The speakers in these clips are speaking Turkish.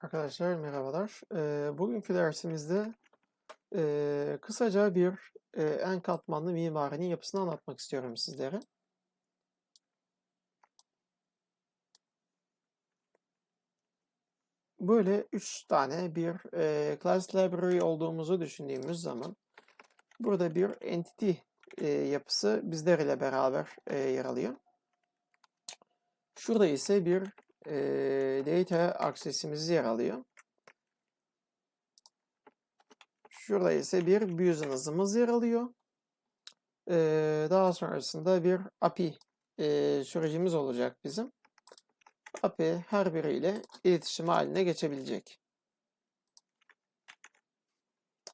Arkadaşlar merhabalar. Eee, bugünkü dersimizde eee, kısaca bir eee, en katmanlı mimarinin yapısını anlatmak istiyorum sizlere. Böyle üç tane bir eee, class library olduğumuzu düşündüğümüz zaman burada bir entity eee, yapısı bizler ile beraber eee, yer alıyor. Şurada ise bir eee, data access'imiz yer alıyor. Şurada ise bir business'ımız yer alıyor. Eee, daha sonrasında bir API eee, sürecimiz olacak bizim. API her biriyle iletişim haline geçebilecek.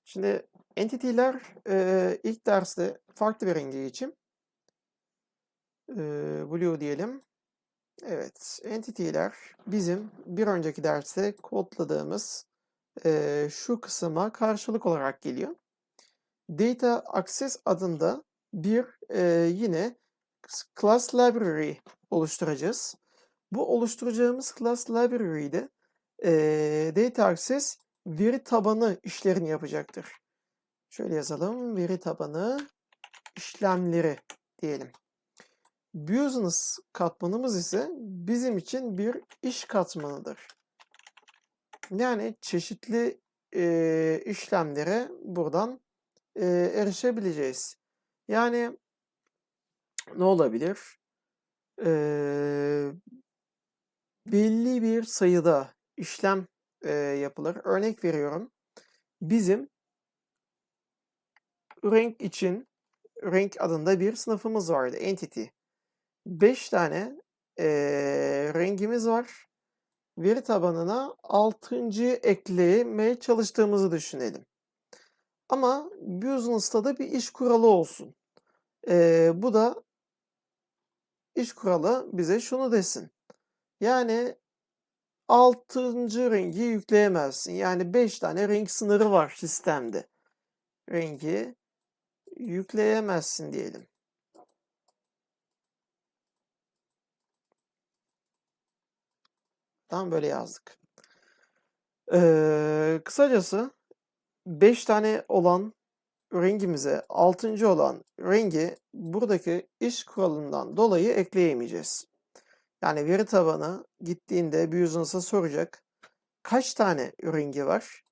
Şimdi entity'ler eee, ilk derste farklı bir rengi geçeyim. Eee, blue diyelim. Evet, entity'ler bizim bir önceki derste kodladığımız eee, şu kısma karşılık olarak geliyor. Data Access adında bir eee, yine class library oluşturacağız. Bu oluşturacağımız class library'de eee Data Access veri tabanı işlerini yapacaktır. Şöyle yazalım. Veri tabanı işlemleri diyelim. Business katmanımız ise bizim için bir iş katmanıdır. Yani çeşitli eee, işlemlere buradan eee, erişebileceğiz. Yani ne olabilir? Eee, belli bir sayıda işlem eee, yapılır. Örnek veriyorum. Bizim renk için renk adında bir sınıfımız vardı. Entity. 5 tane eee, rengimiz var. Veri tabanına 6. eklemeye çalıştığımızı düşünelim. Ama business'ta da bir iş kuralı olsun. Eee, bu da iş kuralı bize şunu desin. Yani 6. rengi yükleyemezsin. Yani 5 tane renk sınırı var sistemde. Rengi yükleyemezsin diyelim. Tam böyle yazdık. Eee, kısacası 5 tane olan rengimize 6. olan rengi buradaki iş kuralından dolayı ekleyemeyeceğiz. Yani veri tabanı gittiğinde business'a soracak kaç tane rengi var?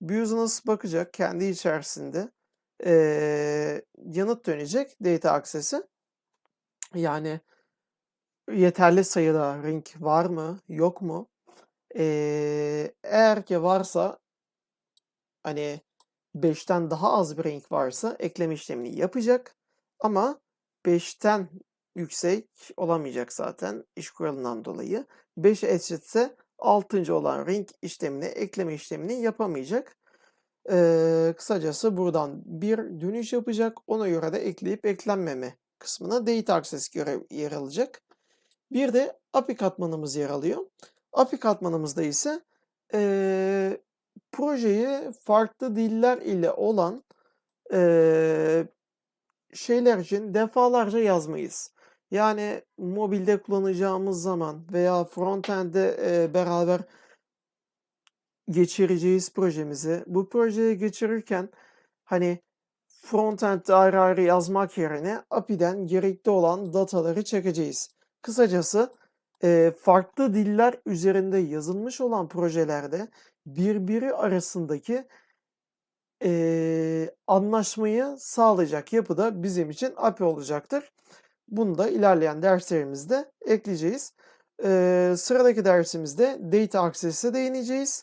Business bakacak kendi içerisinde eee, yanıt dönecek data access'e. Yani yeterli sayıda renk var mı, yok mu? Eee, eğer ki varsa hani 5'ten daha az bir renk varsa ekleme işlemini yapacak. Ama 5'ten yüksek olamayacak zaten iş kuralından dolayı. 5'e eşitse 6. olan renk işlemini, ekleme işlemini yapamayacak. Eee, kısacası buradan bir dönüş yapacak. Ona göre de ekleyip eklenmeme kısmına data access görev yer alacak. Bir de API katmanımız yer alıyor. API katmanımızda ise eee, projeyi farklı diller ile olan eee, şeyler için defalarca yazmayız. Yani mobilde kullanacağımız zaman veya frontend'de eee, beraber geçireceğiz projemizi. Bu projeyi geçirirken hani frontend'de ayrı ayrı yazmak yerine API'den gerekli olan dataları çekeceğiz. Kısacası farklı diller üzerinde yazılmış olan projelerde birbiri arasındaki anlaşmayı sağlayacak yapıda bizim için API olacaktır. Bunu da ilerleyen derslerimizde ekleyeceğiz. Sıradaki dersimizde Data Access'e değineceğiz.